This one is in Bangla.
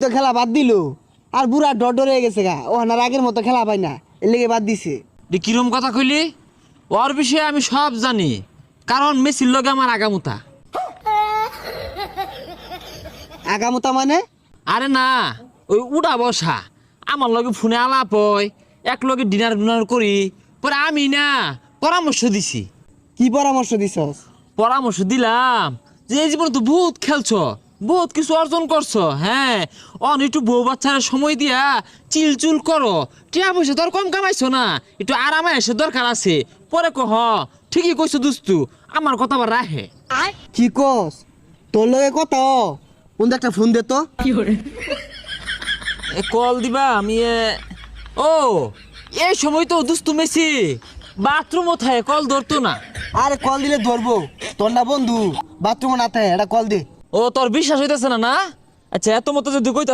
তো খেলা বাদ দিল। আর বুড়া ডর ডর হয়ে গেছে গা। ও না আগের মতো খেলা পাই না। এর লেগে বাদ দিছে। কিরম কথা কইলি? ওর বিষয়ে আমি সব জানি। কারণ মেসির লগে আমার আগামুতা। আগামতা মানে? আরে না ওই উড়া বসা। আমার লগে ফোনে আলাপ হয়। এক লগে ডিনার ডিনার করি। পরে আমি না পরামর্শ দিছি। কি পরামর্শ দিছস? পরামর্শ দিলাম যে এই জীবনে তো বহুত খেলছ। বহুত কিছু অর্জন করছ হ্যাঁ? অন একটু বউ বাচ্চারা সময় দিয়া চিল চুল করো। টিয়া পয়সা তোর কম কামাইছো না একটু আরামে এসে দরকার আছে। পরে কহ ঠিকই কইছো দুস্তু আমার কথা আবার রাহে কি কস? তোর লগে কত কোন একটা ফোন দে তো। এ কল দিবা আমি এ ও এই সময় তো দুস্তু মেসি। বাথরুম ওথায় কল ধরতো না। আরে কল দিলে ধরবো। তোর না বন্ধু বাথরুমে না থাকে এটা কল দে। ও তোর বিশ্বাস হইতেছে না না? আচ্ছা এত মতো যদি কইতা